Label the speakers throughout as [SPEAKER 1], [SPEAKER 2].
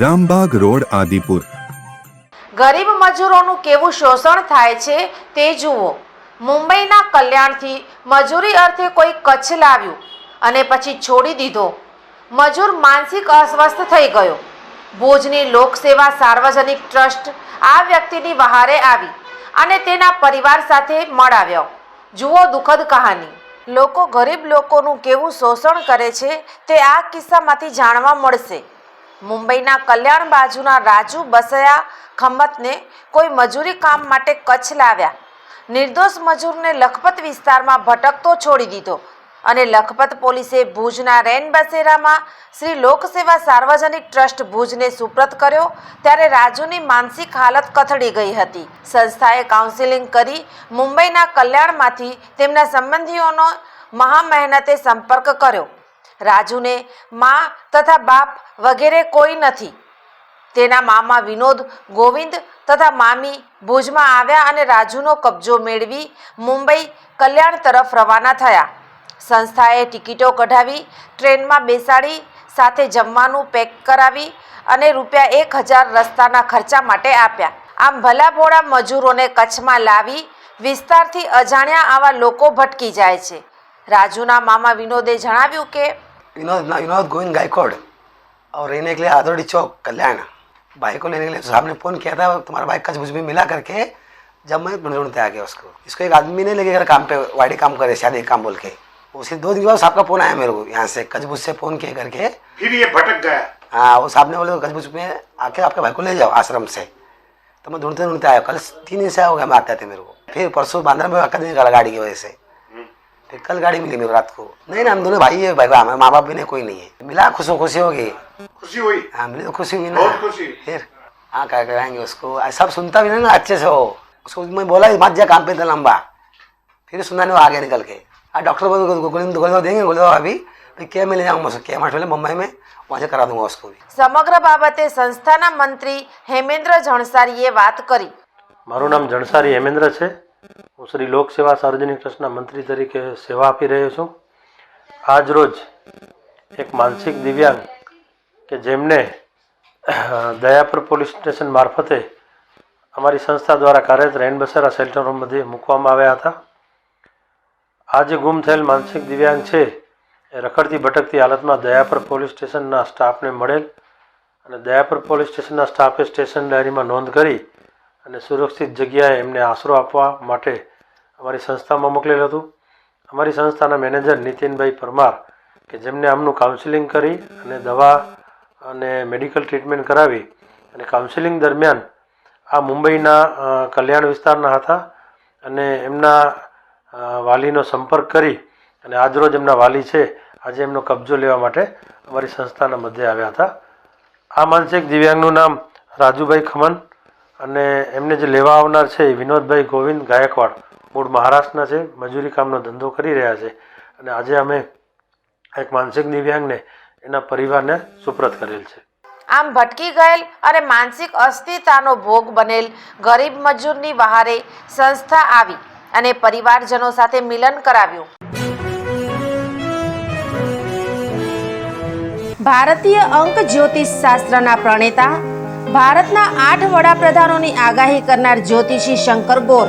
[SPEAKER 1] Rambag road, Adipur.
[SPEAKER 2] ગરીબ મજૂરોનું કેવું શોષણ થાય છે તે જુઓ. મુંબઈના કલ્યાણથી મજૂરી અર્થે કોઈ કચ્છ લાવ્યું અને પછી છોડી દીધો. મજૂર માનસિક અસ્વસ્થ થઈ ગયો. ભુજની લોકસેવા સાર્વજનિક ટ્રસ્ટ આ વ્યક્તિની વહારે આવી અને તેના પરિવાર સાથે મળાવ્યો. જુઓ દુઃખદ કહાની. લોકો ગરીબ લોકોનું કેવું શોષણ કરે છે તે આ કિસ્સામાંથી જાણવા મળશે. મુંબઈના કલ્યાણ બાજુના રાજુ બસયા ખમ્મતને કોઈ મજૂરી કામ માટે કચ્છ લાવ્યા. નિર્દોષ મજૂરને લખપત વિસ્તારમાં ભટકતો છોડી દીધો અને લખપત પોલીસે ભુજના રેન બસેરામાં શ્રી લોકસેવા સાર્વજનિક ટ્રસ્ટ ભુજને સુપ્રત કર્યો ત્યારે રાજુની માનસિક હાલત કથળી ગઈ હતી. સંસ્થાએ કાઉન્સિલિંગ કરી મુંબઈના કલ્યાણમાંથી તેમના સંબંધીઓનો મહા મહેનતે સંપર્ક કર્યો. રાજુને મા તથા બાપ વગેરે કોઈ નથી. તેના મામા વિનોદ, ગોવિંદ તથા મામી ભુજમાં આવ્યા અને રાજુનો કબજો મેળવી મુંબઈ કલ્યાણ તરફ રવાના થયા. સંસ્થાએ ટિકિટો કઢાવી, ટ્રેનમાં બેસાડી, સાથે જમવાનું પેક કરાવી અને રૂપિયા એક હજાર રસ્તાના ખર્ચા માટે આપ્યા. આમ ભલા ભોળા મજૂરોને કચ્છમાં લાવી વિસ્તારથી અજાણ્યા આવા લોકો ભટકી જાય છે. રાજુના મામા વિનોદે જણાવ્યું કે
[SPEAKER 3] विनोद ना विनोद गोविंद गायकवाड़ और रहने के लिए आदोड़ी चौक कल्याण। भाई को लेने के लिए। साहब ने फ़ोन किया था तुम्हारा भाई कच मुझमें मिला करके जब मैं ढूंढते आ गया उसको। इसको एक आदमी ने लेके गया काम पे वाड़ी काम करे शादी काम बोल के। उसी दो दिन के बाद आपका फ़ोन आया मेरे को यहाँ से कचबुज से फ़ोन किया करके।
[SPEAKER 4] फिर ये भटक गया।
[SPEAKER 3] हाँ वो साहब ने बोले कचबुज में आके आपके भाई को ले जाओ आश्रम से। तो मैं ढूंढते ढूंढते आया। कल तीन दिन से हो गया मैं आते थे मेरे को। फिर परसों बांद्रा में निकाला गाड़ी की वजह से। फिर कल गाड़ी मिली मेरे को रात को नहीं ना हम दोनों भाई है भाई हमारे माँ बाप भी नहीं कोई नहीं है मिला खुश खुशी हो गई
[SPEAKER 4] खुशी हुई
[SPEAKER 3] हाँ मिली तो खुशी हुई ना
[SPEAKER 4] बहुत खुशी।
[SPEAKER 3] फिर हाँ क्या कराएंगे उसको सब सुनता भी नहीं ना अच्छे से हो उसको मैं बोला मत जा काम पे था लंबा फिर सुना नहीं वो आगे निकल के हाँ डॉक्टर बोले गोली गोली देंगे गोली अभी फिर क्या में ले जाऊँगा उसको क्या बोले मुंबई में वहाँ से करा दूंगा उसको भी
[SPEAKER 2] સમગ્ર બાબતે સંસ્થાના મંત્રી હેમેન્દ્ર જણસારીએ વાત કરી
[SPEAKER 5] મારું નામ જણસારી હેમેન્દ્ર છે હું શ્રી લોક સેવા સાર્વજનિક ટ્રસ્ટના મંત્રી તરીકે સેવા આપી રહ્યો છું. આજ રોજ એક માનસિક દિવ્યાંગ કે જેમને દયાપુર પોલીસ સ્ટેશન મારફતે અમારી સંસ્થા દ્વારા કાર્યરત રેનબસેરા શેલ્ટરોમાંથી મૂકવામાં આવ્યા હતા. આ જે ગુમ થયેલ માનસિક દિવ્યાંગ છે એ રખડતી ભટકતી હાલતમાં દયાપર પોલીસ સ્ટેશનના સ્ટાફને મળેલ અને દયાપર પોલીસ સ્ટેશનના સ્ટાફે સ્ટેશન ડાયરીમાં નોંધ કરી અને સુરક્ષિત જગ્યાએ એમને આશરો આપવા માટે અમારી સંસ્થામાં મોકલેલ હતું. અમારી સંસ્થાના મેનેજર નીતિનભાઈ પરમાર કે જેમને આમનું કાઉન્સિલિંગ કરી અને દવા અને મેડિકલ ટ્રીટમેન્ટ કરાવી અને કાઉન્સિલિંગ દરમિયાન આ મુંબઈના કલ્યાણ વિસ્તારના હતા અને એમના વાલીનો સંપર્ક કરી અને આજરોજ એમના વાલી છે, આજે એમનો કબજો લેવા માટે અમારી સંસ્થાના મધ્યે આવ્યા હતા. આ માનસિક દિવ્યાંગનું નામ રાજુભાઈ ખમન અને એમને જે લેવા આવનાર છે વિનોદભાઈ ગોવિંદ ગાયકવાડ. મૂળ મહારાષ્ટ્રના છે મજૂરી કામનો ધંધો કરી રહ્યા છે અને આજે અમે એક માનસિક દિવ્યાંગને એના પરિવારને સુપ્રત કરેલ છે.
[SPEAKER 2] આમ ભટકી ગયેલ અને માનસિક અસ્થિરતાનો ભોગ બનેલ ગરીબ મજૂરની વહારે સંસ્થા આવી અને પરિવારજનો સાથે મિલન કરાવ્યું. ભારતીય અંક જ્યોતિષ શાસ્ત્રના પ્રણેતા ભારતના આઠ વડાપ્રધાનોની આગાહી કરનાર જ્યોતિષી શંકર ગોર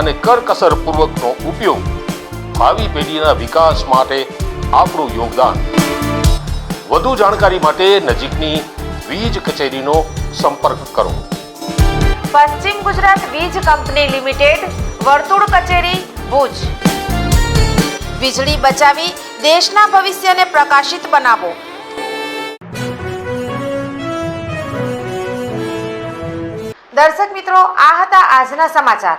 [SPEAKER 4] અને કરકસરપૂર્વકનો ઉપયોગ ભાવિ પેઢીના વિકાસ માટે આપણું યોગદાન. વધુ જાણકારી માટે નજીકની વીજ કચેરીનો સંપર્ક કરો.
[SPEAKER 2] પશ્ચિમ ગુજરાત વીજ કંપની લિમિટેડ, વર્તુળ કચેરી, ભુજ. વીજળી બચાવી દેશના ભવિષ્યને પ્રકાશિત બનાવો. દર્શક મિત્રો, આ હતા આજના સમાચાર.